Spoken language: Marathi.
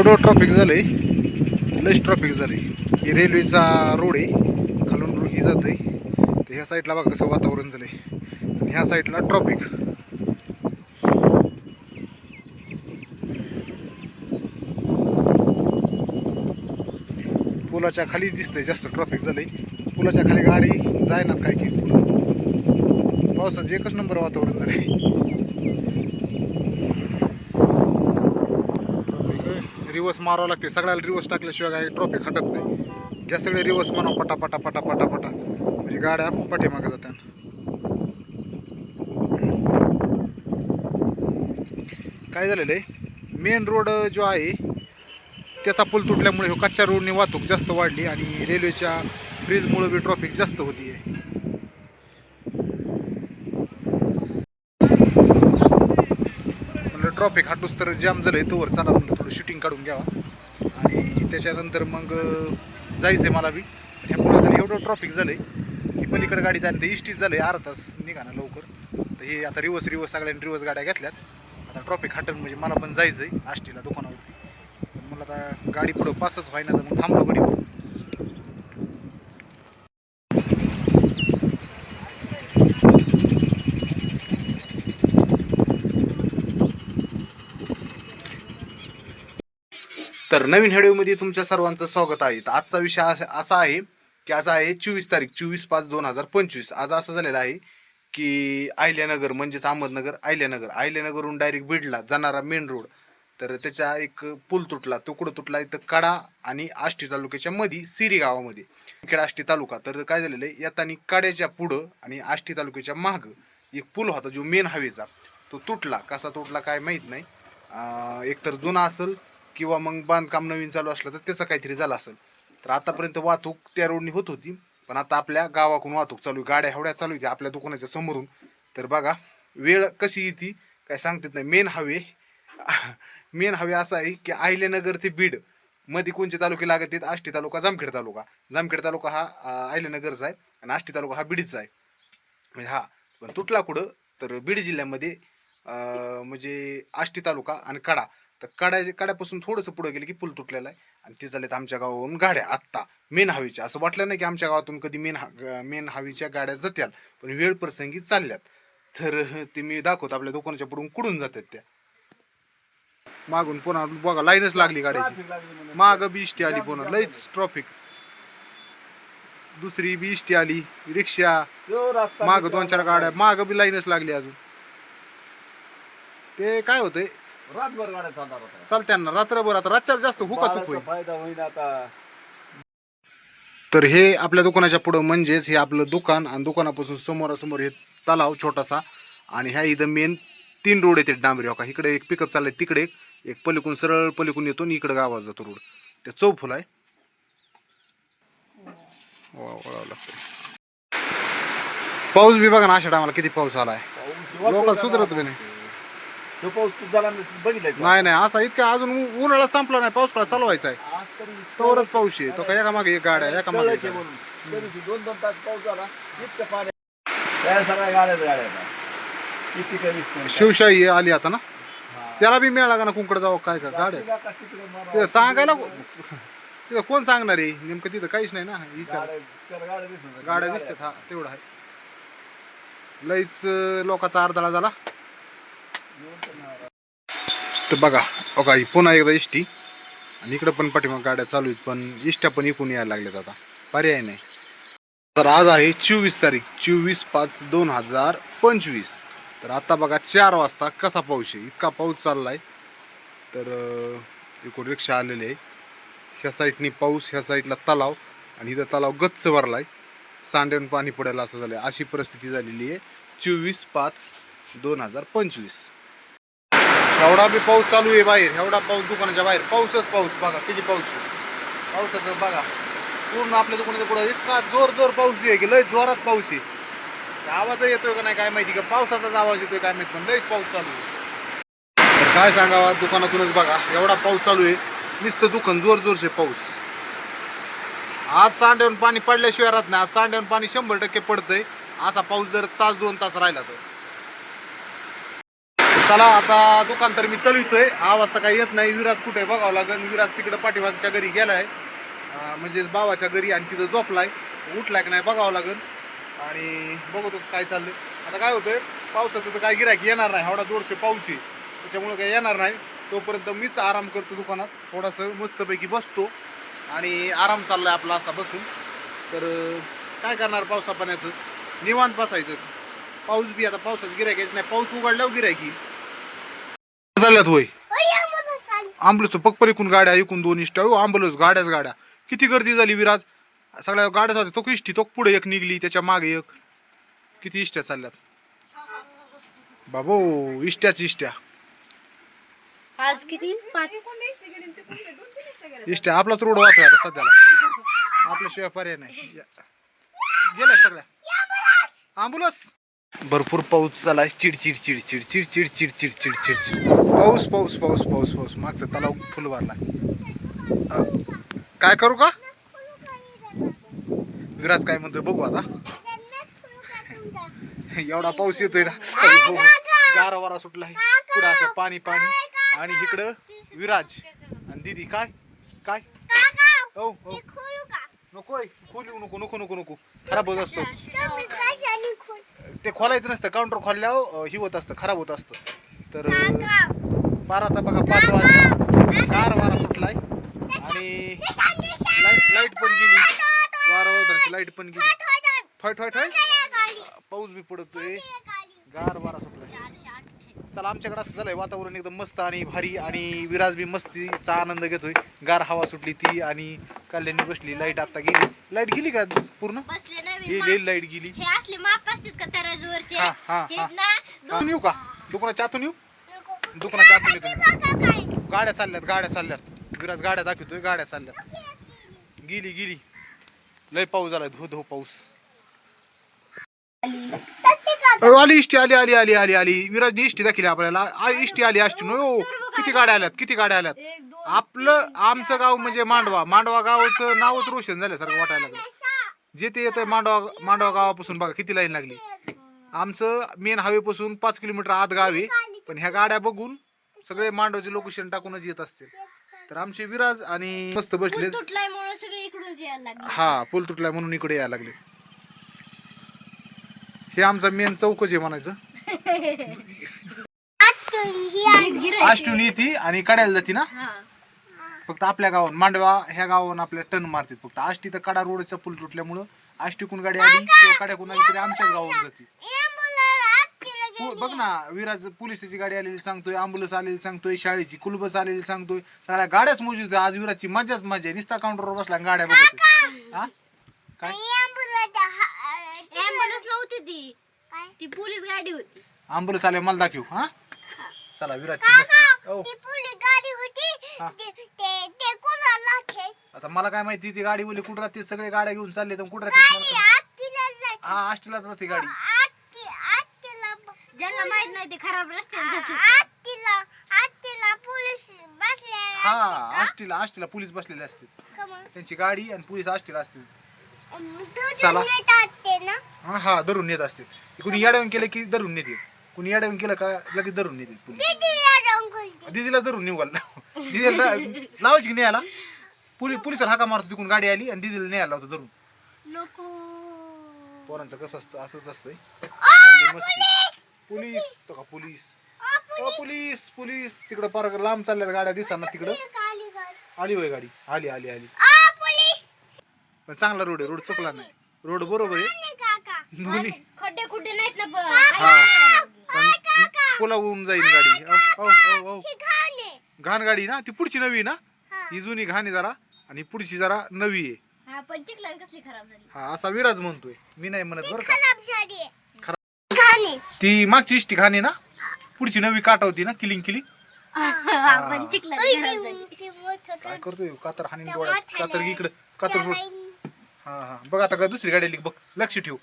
थोडं ट्रॉफिक झालं आहे लस ट्रॉफिक झालं आहे ही रेल्वेचा रोड आहे. खालून रो- जात आहे तर ह्या साईडला बघा कसं वातावरण झालंय. आणि ह्या साईडला ट्रॉफिक पुलाच्या खाली दिसतंय जास्त ट्रॉफिक झालंय. पुलाच्या खाली गाडी जायनात काय की पुढं पावसाचं एकच नंबर वातावरण झालं आहे रिवर्स मारावं लागते. सगळ्याला रिवर्स टाकल्याशिवाय काय ट्रॉफिक हटत नाही. घ्या सगळे रिवर्स मारावं पटा पटा पटा पटा पटा. म्हणजे गाड्या पाठीमागे जातात. काय झालेलं आहे? मेन रोड जो आहे त्याचा पूल तुटल्यामुळे हो कच्च्या रोडने वाहतूक जास्त वाढली आणि रेल्वेच्या ब्रिजमुळं बी ट्रॉफिक जास्त होती आहे म्हणलं ट्रॉफिक हाटूस तर जाम झालं आहे तोवर चला म्हणलं थोडं शूटिंग काढून घ्यावा. आणि त्याच्यानंतर मग जायचं आहे मला बी ह्या पुलाखाली एवढं ट्रॉफिक झालं आहे की पलीकडे गाडी जाणं ते इष्टीच झालं आहे अर्धा तास निघा ना लवकर. तर हे आता रिवर्स रिवर्स सगळ्यांनी रिवर्स गाड्या घेतल्यात. आता ट्रॉफिक हाटन म्हणजे मला पण जायचं आहे आष्टीला दुकानावरती. पण मला आता गाडी पुढं पासच व्हायना तर मग थांबलो पण तर नवीन व्हिडिओमध्ये तुमच्या सर्वांचं स्वागत आहे. तर आजचा विषय असा असा आहे की आज आहे चोवीस तारीख चोवीस पाच दोन हजार पंचवीस. आज असं झालेलं आहे की आयल्यानगर म्हणजेच अहमदनगर आयल्यानगर आयल्यानगरहून डायरेक्ट बीडला जाणारा मेन रोड तर त्याचा एक पूल तुटला तो कुठं तुटला? इथं कडा आणि आष्टी तालुक्याच्या मध्ये सिरी गावामध्ये. इकडे आष्टी तालुका. तर काय झालेलं आहे? यातानी कड्याच्या पुढं आणि आष्टी तालुक्याच्या मागं एक पूल होता जो मेन हवेचा तो तुटला. कसा तुटला काय माहीत नाही. एकतर जुना असेल किंवा मग बांधकाम नवीन चालू असलं तर त्याचं काहीतरी झालं असेल. तर आतापर्यंत वाहतूक त्या रोडनी होत होती पण आता आपल्या गावाकडून वाहतूक चालू आहे. गाड्या एवढ्या चालू आहे आपल्या दुकानाच्या समोरून. तर बघा वेळ कशी येते काय सांगतात नाही. मेन हवे मेन हवे असं आहे की आहिल्यानगर ते बीड. मध्ये कोणते तालुके लागत आहेत? आष्टी तालुका जामखेड तालुका. जामखेड तालुका हा आहिल्यानगरचा आहे आणि आष्टी तालुका हा बीडचा आहे. म्हणजे हा पण तुटला कुठं? तर बीड जिल्ह्यामध्ये म्हणजे आष्टी तालुका आणि कडा. तर कडा कड्यापासून थोडंसं पुढं गेलं की पूल तुटलेला आहे. आणि ते झालेत आमच्या गावावरून गाड्या. आत्ता मेन हवीच्या. असं वाटलं नाही की आमच्या गावातून कधी मेन मेन हवीच्या गाड्या जात्याल पण वेळ प्रसंगी चालल्यात. तर ते मी दाखवतो आपल्या दुकानाच्या पुढून कुडून जातात त्या. मागून पुन्हा बघा लाईनच लागली गाड्याची माग बी इष्टी आली पुन्हा. लईच ट्रॉफिक दुसरी बी इष्टी आली. रिक्षा. माग दोन चार गाड्या. माग बी लाईनच लागली अजून. ते काय होतंय? रातभर गाड्या चालणार होत्या. चालत्यांना रात्रभर आता रातच्या जास्त बाळाचा होईल. फायदा होईल आता. तर हे आपल्या दुकानाच्या पुढं म्हणजेच हे आपलं दुकान आणि दुकानापासून समोरासमोर हे तलाव छोटासा आणि ह्या इथं मेन तीन रोड येते डांबरी. हो का? इकडे एक पिकअप चाललंय तिकडे एक. एक पलीकडून सरळ पलीकडून येतो आणि इकडे गावात जातो रोड ते चौफुल आहे. वा- वळावं लागतं पाऊस बी बघा ना अशा टायमाला किती पाऊस आलाय. लोकल सुधरत बी नाही. तो पाऊस झाला बघितलाय? नाही नाही असा इतका अजून उ- उन्हाळा संपला नाही पाऊस काळ चालवायचा आहे आज तरी तोवरच पाऊस आहे तो काय एका मागे एक गाड्या एका मागे गाड्या. म्हणून दोन दोन तास पाऊस झाला इतकं पाणी त्या सगळ्या गाड्याच गाड्या आता. किती कमी स्पीड. शिवशाही आली आता ना. त्याला बी मिळाला का ना कुंकड जावं काय का गाड्या. ते सांगायला तिथं कोण सांगणार आहे नेमकं तिथं काहीच नाही ना विचार गाड्या- दिसतात हा तेवढं आहे लईच अं, लोकांचा अर्धळा झाला तर बघा बघा ही पुन्हा एकदा इष्टी आणि इकडं पण पाठीमाग गाड्या चालू आहेत पण इष्ट्या पण इकून यायला लागल्यात आता. पर्याय नाही. तर आज आहे चोवीस तारीख चोवीस पाच दोन हजार पंचवीस. तर आता बघा चार वाजता कसा पाऊस आहे? इतका पाऊस चाललाय. तर अं, इकडून रिक्षा आलेले आहे. ह्या साईडनी पाऊस ह्या साईडला तलाव. आणि इथं तलाव गच्च भरलाय. सांड्यान पाणी पडायला असं झालं अशी परिस्थिती झालेली आहे. चोवीस पाच दोन हजार पंचवीस. एवढा बी पाऊस चालू आहे बाहेर एवढा पाऊस दुकानाच्या बाहेर. पाऊसच पाऊस बघा किती पाऊस पावसाचं बघा. पूर्ण आपल्या दुकानाच्या पुढं इतका जोर जोर पाऊस आहे की लय जोरात पाऊस आहे. आवाज येतोय का नाही काय माहिती का पावसाचाच आवाज येतोय काय माहिती पण लयच पाऊस चालू आहे. तर काय सांगावा दुकानातूनच बघा एवढा पाऊस चालू आहे. नुसतं दुकान जोर जोरचे पाऊस. आज सांड्यावरून पाणी पडल्याशिवाय राहत नाही आज सांड्यावरून पाणी शंभर टक्के पडतंय. असा पाऊस जर तास दोन तास राहिला तर. चला आता दुकान तर मी चलवितोय. आवाज तर काही येत नाही. विराज कुठे बघावं लागेल विराज तिकडे पाठीमागच्या घरी गेलाय. म्हणजे बावाच्या घरी आणि तिथं झोपलाय. उठलाय की नाही बघावं लागेल आणि बघतो काय चाललंय. आता काय होतंय? पावसाचं तर काय गिरायक येणार नाही. एवढा जोरशे पाऊस आहे. त्याच्यामुळे काही येणार नाही. तोपर्यंत मीच आराम करतो दुकानात. थोडासा मस्तपैकी बसतो. आणि आराम चाललाय आपला असा बसून. तर काय करणार पावसा पाण्याचं निवांत बसायचं. पाऊस बी आता पावसाचं गिरायकायचं नाही. पाऊस उघडल्यावर गिरायकी चालल्यात होय? आंबलच पकपर इकून गाड्या इकून दोन इष्ट. आंबलच गाड्याच गाड्या. किती गर्दी झाली विराज. सगळ्या गाड्याच होत्या तो इष्टी तो पुढे एक निघली त्याच्यामागे एक. किती इष्ट्या चालल्यात? बाबो इष्ट्याच इष्ट्या. आज किती? पाच. इष्ट्या आपलाच रोड वाहतोय आता सध्याला. आपल्याशिवाय पर्याय नाही. गेलाय सगळ्या. आंबुलस भरपूर पाऊस झाला चिडचिड चिडचिड चिडचिड चिडचिड चिडचिड चिड पाऊस पाऊस पाऊस पाऊस पाऊस मागचा तलाव फुल भरला काय करू का विराज काय म्हणतोय बघू आता एवढा पाऊस येतोय ना गारा वारा सुटला आहे असं पाणी पाणी आणि इकडं विराज आणि दिदी काय काय हो हो नको खोलू नको नको नको नको खराब होत असतो ते खोलायचं नसतं काउंटर खोलल्यावर ही होत असतं खराब होत असतं. तर बारा आता बघा पाच वाजले. गार वारा सुटलाय. आणि लाइट लाइट पण गेली. वारा वादळाची लाइट पण गेली. ठोय ठोय ठोय. पाऊस बी पडतोय. गार वारा सुटलाय. चला आमच्याकडे असं झालंय वातावरण एकदम मस्त आणि भारी आणि विराज बी मस्तीचा आनंद घेतोय. गार हवा सुटली ती आणि कल्याणी बसली. लाइट आता गेली. लाइट गेली का पूर्ण? बसले गेली लाइट गेली. हे असले माप असतात का तराजूवरचे हा, हा, हे हा. ना आतून येऊ का? दुकानाच्या आतून येऊ? दुकानाच्या आतून येतो. गाड्या चालल्यात गाड्या चालल्यात. विराज गाड्या दाखवतोय गाड्या चालल्यात. गेली गेली. लय पाऊस झालाय धो धो पाऊस. अहो, आली इष्टी आली आली आली आली आली. विराजने इष्टी दाखवली आपल्याला. आ, इष्टी आली अष्टी नो किती गाड्या आल्यात किती गाड्या आल्यात. आपलं आमचं गाव म्हणजे मांडवा. मांडवा गावचं नावच रोशन झाल्यासारखं वाटायला लागलं. जे ते येतंय मांडवा मांडवा गावापासून बघा किती लाईन लागली. आमचं मेन हायवे पासून पाच किलोमीटर आत गाव आहे. पण ह्या गाड्या बघून सगळे मांडवाचे लोकेशन टाकूनच येत असतील. तर आमचे विराज आणि मस्त बसले पूल तुटलाय म्हणून सगळे इकडूनच यायला लागले. हा पूल तुटलाय म्हणून इकडे यायला लागले. हे आमचा मेन चौकच आहे म्हणायचं. आष्टून येते आणि कड्याला जाते ना. फक्त आपल्या गावात मांडवा ह्या गावात आपल्या टन मारतात फक्त. आष्टी तर कडा रोडचा पूल तुटल्यामुळं आष्टीकून गाडी आली किंवा कड्याकून आली तरी आमच्याच गावात जाते. पु- बघ ना विराज पोलिसाची गाडी आलेली सांगतोय अँब्युलन्स आलेली सांगतोय शाळेची कुलबस आलेली सांगतोय. सगळ्या गाड्याच मोजूद आज विराजची मजाच मजा आहे. निस्ता काउंटरवर बसला आणि गाड्या बघत हा? काय? ती पोलीस गाडी होती. अँब्युलन्स आले मला दाखव हा? चला विराजची मस्ती. ओ. हा. आता मला काय माहिती ती गाडी बोली कुठं राहते? सगळे गाड्या घेऊन चालले तर कुठं राहते? मला काय- हा आष्टीलाच राहते गाडी. ज्यांना माहीत नाही ते खराब रस्त्यात हा आष्टीला आष्टीला पोलीस बसलेले असते. त्यांची गाडी आणि पोलीस आष्टीला असते. चला. हा हा धरून नेत असते कुणी येड्यावून केलं की धरून नेते कुणी येड्यावून केलं का लगेच धरून नेते पोलीस. दिदीला धरून निघाल. दिदीला लावायची की न्यायला पोलीस पोलिसाला हाका मारतो तिकून गाडी आली आणि दिदीला न्यायला लावतो धरून. पोरांचं कसं असतं असंच असतंय. मस्ती. पोलीस! तो का पोलीस? पोलीस! पोलीस तिकडं पार लांब चालल्यात गाड्या दिसणार तिकडं. आली होय गाडी. आली आली आली. पण चांगला रोड आहे. रोड चुकला नाही. रोड बरोबर आहे. दोन्ही खड्डे खुड्डे नाहीत ना ब- हा. पण पुलावून जाईल गाडी. औ, औ, औ, औ. घाण गाडी ना. ती पुढची नवी आहे ना. ही. जुनी घाण आहे जरा. आणि पुढची जरा नवी आहे. हा पण चिखलान कसली खराब झाली? हा असा विराज म्हणतोय. मी नाही म्हणत बरं का. ती मागची इष्टी घाण आहे ना. पुढची नवी काट होती ना किलिंग किलिंग. खराब झाली काय करतोय? कातर हानी डोळ्यात कातर इकडं कातर सोड. हा हा. बघ आता का दुसरी गाडी आली बघ. लक्ष ठेव.